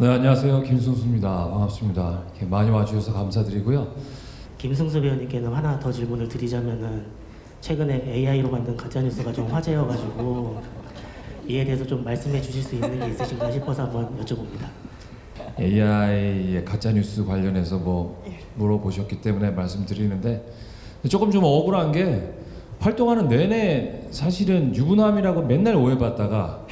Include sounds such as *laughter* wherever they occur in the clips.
네 안녕하세요. 김승수입니다. 반갑습니다. 이렇게 많이 와주셔서 감사드리고요. 김승수 배우님께는 하나 더 질문을 드리자면은 최근에 AI로 만든 가짜 뉴스가 좀 화제여가지고 이에 대해서 좀 말씀해 주실 수 있는 게 있으신가 싶어서 한번 여쭤봅니다. AI의 가짜 뉴스 관련해서 뭐 물어보셨기 때문에 말씀드리는데 조금 좀 억울한 게 활동하는 내내 사실은 유부남이라고 맨날 오해받다가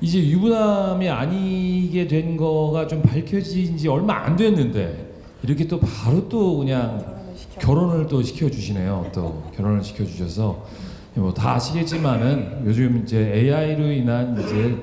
이제 유부남이 아니게 된 거가 좀 밝혀진 지 얼마 안 됐는데 이렇게 또 바로 또 그냥 결혼을 또 시켜주시네요. 또 결혼을 시켜주셔서 뭐 다 아시겠지만은 요즘 이제 AI로 인한 이제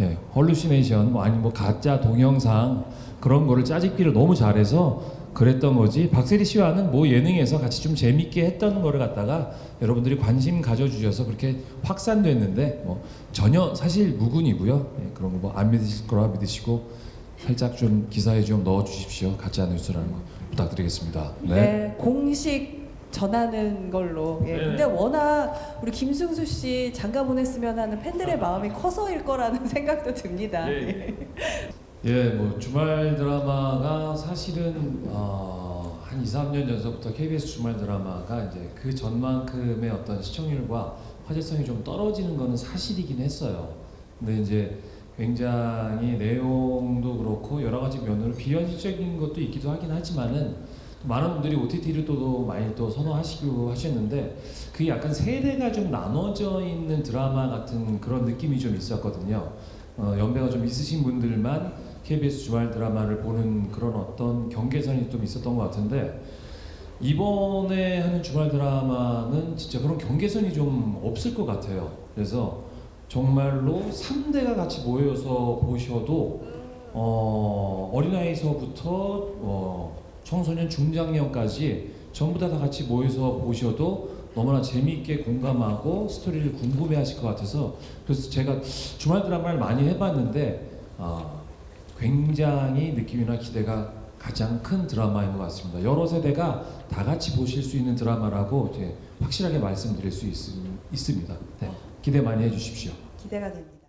예, 헐루시네이션 뭐 아니 뭐 가짜 동영상 그런 거를 짜집기를 너무 잘해서 그랬던 거지 박세리 씨와는 뭐 예능에서 같이 좀 재밌게 했던 거를 갖다가 여러분들이 관심 가져주셔서 그렇게 확산됐는데 뭐 전혀 사실 무근이고요 예, 그런 거 뭐 안 믿으실 거라 믿으시고 살짝 좀 기사에 좀 넣어 주십시오 가짜 뉴스라는 거 부탁드리겠습니다 네. 공식 전하는 걸로. 예. 네. 근데 워낙 우리 김승수 씨 장가 보냈으면 하는 팬들의 마음이 커서일 거라는 *laughs* 생각도 듭니다. 예. 예, 뭐 주말 드라마가 사실은 어, 한 2, 3년 전서부터 KBS 주말 드라마가 이제 그 전만큼의 어떤 시청률과 화제성이 좀 떨어지는 거는 사실이긴 했어요. 근데 이제 굉장히 내용도 그렇고 여러 가지 면으로 비현실적인 것도 있기도 하긴 하지만은 또 많은 분들이 OTT를 또 많이 또 선호하시고 하셨는데 그게 약간 세대가 좀 나눠져 있는 드라마 같은 그런 느낌이 좀 있었거든요. 어, 연배가 좀 있으신 분들만 KBS 주말 드라마를 보는 그런 어떤 경계선이 좀 있었던 것 같은데 이번에 하는 주말 드라마는 진짜 그런 경계선이 좀 없을 것 같아요. 그래서 정말로 3대가 같이 모여서 보셔도 어, 어린아이서부터 어, 청소년 중장년까지 전부 다, 다 같이 모여서 보셔도 너무나 재미있게 공감하고 스토리를 궁금해하실 것 같아서 그래서 제가 주말 드라마를 많이 해봤는데 아, 굉장히 느낌이나 기대가 가장 큰 드라마인 것 같습니다. 여러 세대가 다 같이 보실 수 있는 드라마라고 이제 확실하게 말씀드릴 수 있, 있습니다. 네, 기대 많이 해주십시오. 기대가 됩니다.